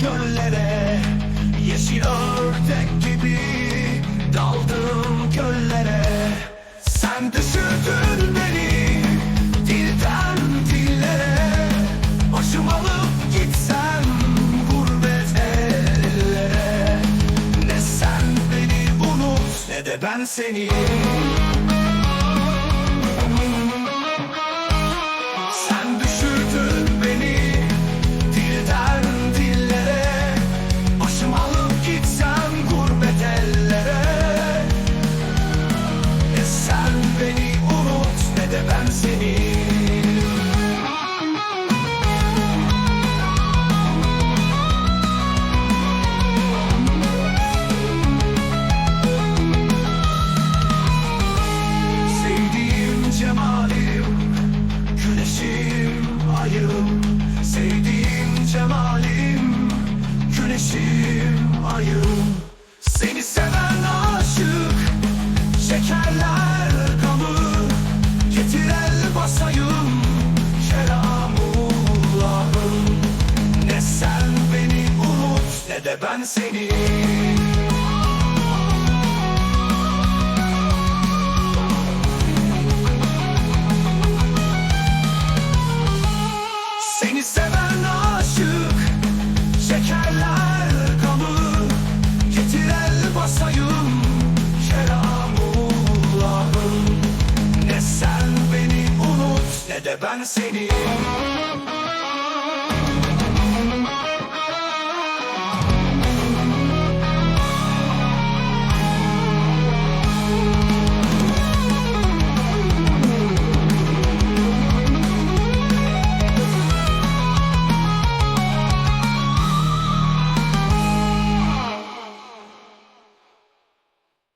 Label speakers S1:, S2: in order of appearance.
S1: göllere. Yeşil ördek gibi daldım göllere Sen düşürdün beni dilden dillere. Başım alıp gitsem gurbet ellere. Ne sen beni unut ne de ben seni. Sevdiğim cemalim Güneşim, ayım. Sevdiğim cemalim Güneşim, ayım. Seni de ben seni. Seven aşık Şekerler gamı Getir basayım Kelamullahım Ne sen beni unut Ne de ben seni